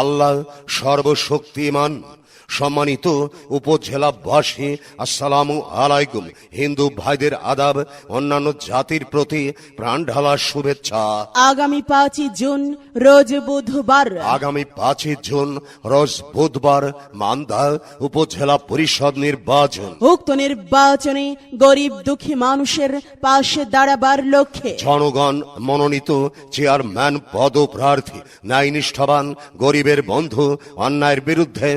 আল্লাহ সর্বশক্তিমান। সম্মানিত উপজেলাবাসী আসসালামু আলাইকুম। হিন্দু ভাইদের আদাব অন্যান্য জাতির প্রতি প্রাণ ঢালা শুভেচ্ছা। আগামী পাঁচই জুন রোজ বুধবার। আগামী পাঁচই জুন রোজ বুধবার মান্দা উপজেলা পরিষদ নির্বাচন। উক্ত নির্বাচনে গরিব দুঃখী মানুষের পাশে দাঁড়াবার লক্ষ্যে। জনগণ মনোনীত চেয়ারম্যান পদপ্রার্থী ন্যায় নিষ্ঠাবান গরিবের বন্ধু অন্যায়ের বিরুদ্ধে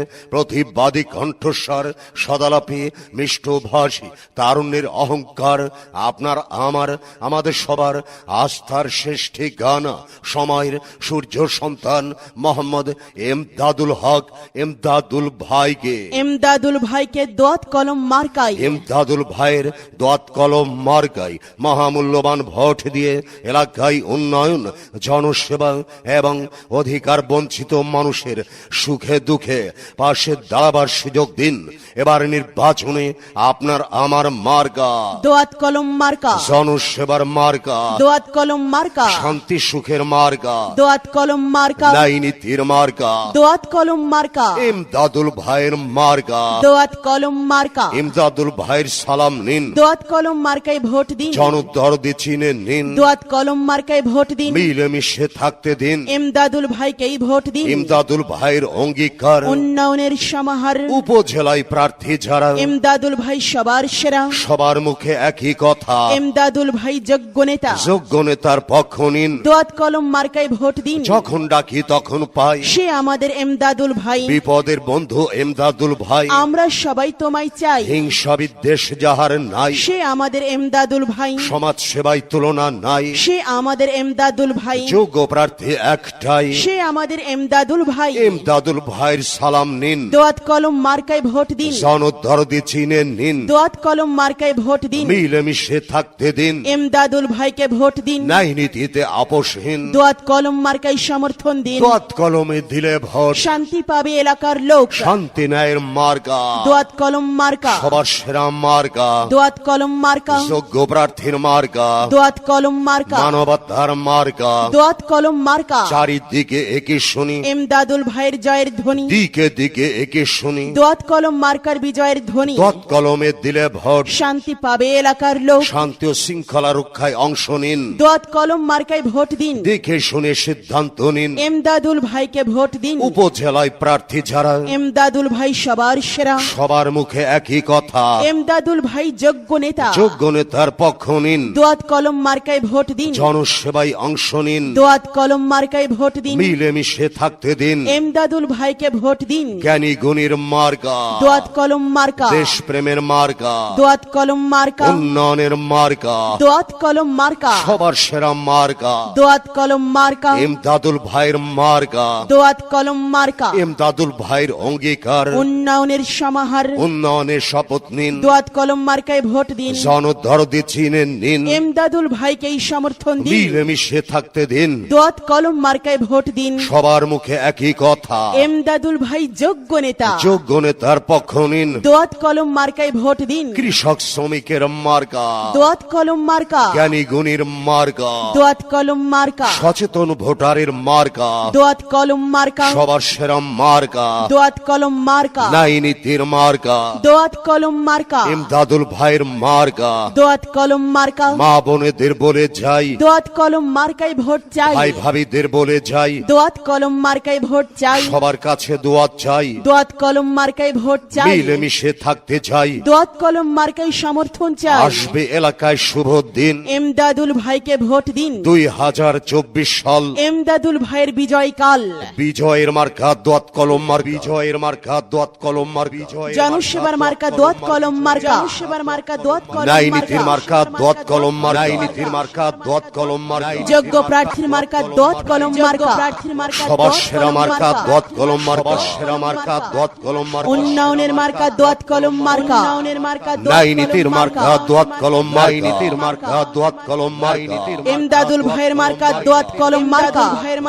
প্রতিবাদী কণ্ঠস্বর সদালাপি মিষ্টভাষী তারুণ্যের অহংকার আপনার আমার আমাদের সবার আস্থার শ্রেষ্ঠী গান সময়ের সূর্য সন্তান মোহাম্মদ এমদাদুল হক এমদাদুল ভাইকে। এমদাদুল ভাইকে দোয়াত কলম মার্কাই। এমদাদুল ভাইয়ের দোয়াত কলম মার্কাই। মহামূল্যবান ভোট দিয়ে এলাকায় উন্নয়ন জনসেবা এবং অধিকার বঞ্চিত মানুষের সুখে দুঃখে পাশে দাঁড়াবার সুযোগ দিন। এবার নির্বাচনে আপনার আমার মার্কা। দোয়াত কলম মার্কা। জনসেবার মার্কা। দোয়াত কলম মার্কা। শান্তি সুখের মার্কা। দোয়াত কলম মার্কা। ন্যায় নীতির মার্কা। দোয়াত কলম মার্কা। এমদাদুল ভাইয়ের মার্কা। দোয়াত কলম মার্কা। এমদাদুল ভাইয়ের সালাম নিন। দোয়াত কলম মার্কায় ভোট দিন। জনদরদি চিনে নিন। দোয়াত কলম মার্কায় ভোট দিন। মিলেমিশে থাকতে দিন। এমদাদুল ভাইকেই ভোট দিন। ইমদাদুল ভাইয়ের অঙ্গীকার। উন্নয়নের সমাহার। উপজেলায় প্রার্থী যারা এমদাদুল ভাই সবার সেরা। সবার মুখে একই কথা। এমদাদুল ভাই যোগ্য নেতা। যোগ্য নেতার পক্ষ নিন। দোয়াত কলম মার্কায় ভোট দিন। যখন ডাকি তখন পাই। সে আমাদের এমদাদুল ভাই। বিপদের বন্ধু এমদাদুল ভাই। আমরা সবাই তোমায় চাই। হিংসা বিদ্বেষ যাহার নাই। সে আমাদের এমদাদুল ভাই। সমাজ সেবায় তুলনা নাই। সে আমাদের এমদাদুল ভাই। যোগ্য প্রার্থী একটাই। সে আমাদের এমদাদুল ভাই। এমদাদুল ভাইয়ের সালাম নিন। দোয়াত কলম মার্কায় ভোট দিন। জনদরদি চিনে নিন। দোয়াত কলম মার্কায় ভোট দিন। মিলেমিশে থাকতে দিন। এমদাদুল ভাইকে ভোট দিন। ন্যায় নীতিতে আপোষহীন। দোয়াত কলম মার্কায় সমর্থন দিন। দোয়াত কলমে দিলে ভোট। শান্তি পাবে এলাকার লোক। শান্তি ন্যায়ের মার্কা। দোয়াত কলম মার্কা। সবার সেরা মার্কা। দোয়াত কলম মার্কা। যোগ্য প্রার্থীর মার্কা। দোয়াত কলম মার্কা। মানবতার মার্কা। দোয়াত কলম মার্কা। চারিদিকে একে শুনি। এমদাদুল ভাইয়ের জয়ের ধ্বনি। দিকে দিকে একে শুনি। দোয়াত কলম মার্কার বিজয়ের ধ্বনি। দোয়াত কলমে দিলে ভোট। শান্তি পাবে এলাকার লোক। শান্তি ও শৃঙ্খলা রক্ষায় অংশ নিন। দোয়াত কলম মার্কায় ভোট দিন। দেখে শুনে সিদ্ধান্ত নিন। এমদাদুল ভাইকে ভোট দিন। উপজেলায় প্রার্থী যারা এমদাদুল ভাই সবার সেরা। সবার মুখে একই কথা। এমদাদুল ভাই যোগ্য নেতা। যোগ্য নেতার পক্ষ নিন। দোয়াত কলম মার্কায় ভোট দিন। জনসেবায় অংশ নিন। দোয়াত কলম মার্কায় ভোট দিন। মিলেমিশে থাকতে দিন। এমদাদুল ভাইকে ভোট দিন। জ্ঞানী গুণীর মার্কা দোয়াত কলম মার্কা দেশ প্রেমের মার্কা দোয়াত কলম মার্কা উন্নয়নের মার্কা দোয়াত কলম মার্কা সবার সেরা মার্কা দোয়াত কলম মার্কা এমদাদুল ভাইয়ের মার্কা দোয়াত কলম মার্কা এমদাদুল ভাইয়ের অঙ্গীকার। উন্নয়নের সমাহার। উন্নয়নের শপথ নিন। দোয়াত কলম মার্কায় ভোট দিন। জনদরদি চিনে নিন। এমদাদুল ভাইকেই সমর্থন দিন। মিলেমিশে থাকতে দিন। দোয়াত কলম মার্কায় ভোট দিন। সবার মুখে একই কথা। এমদাদুল ভাই যোগ্য নেতা। যোগ্য নেতার পক্ষ নিন। দোয়াত কলম মার্কায় ভোট দিন। কৃষক শ্রমিকের মার্কা। দোয়াত কলম মার্কা। জ্ঞানী গুণীর মার্কা। দোয়াত কলম মার্কা। সচেতন ভোটারের মার্কা। দোয়াত কলম মার্কা। সবার সেরা মার্কা। দোয়াত কলম মার্কা। নাই নীতির মার্কা। দোয়াত কলম মার্কা। ইমদাদুল ভাইয়ের মার্কা। দোয়াত কলম মার্কা। মা বোনেদের বলে যাই। দোয়াত কলম মার্কায় ভোট চাই। ভাই ভাবিদের বলে যাই। দোয়াত কলম মার্কায় ভোট চাই। সবার কাছে দোয়াত চাই। দোয়াত কলম মার্কায় ভোট চাই মিলেমিশে থাকতে চাই দোয়াত কলম মার্কায় সমর্থন চাই আসবে এলাকায় শুভ দিন এমদাদুল ভাইকে ভোট দিন দুই হাজার চব্বিশ সাল এমদাদুল ভাইয়ের বিজয় কাল বিজয়ের মার্কা দোয়াত কলম মার বিজয়ের মার্কা দোয়াত কলম মার বিজয় জনসেবার মার্কা দোয়াত কলম মার্কা জনসেবার মার্কা দোয়াত কলম নাই নীতির মার্কা দোয়াত কলম মার নাই নীতির মার্কা দোয়াত কলম মার যোগ্য প্রার্থীর মার্কা দোয়াত কলম মার্কা প্রার্থীর মার্কা সবার সেরা মার্কা দোয়াত কলম মার সেরা মার্কা দোয়াত কলম মার উন্নয়নের মার্কা দোয়াত কলম মার্কা। উন্নয়নের মার্কা নাই নীতির মার্কা। দোয়াত কলম নীতির মার্কা দোয়াত কলম মার নীতির এমদাদুল ভাইয়ের মার্কা। দোয়াত কলম মার্কা।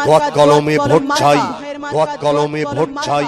দোয়াত কলমে ভোট চাই দোয়াত কলমে ভোট চাই।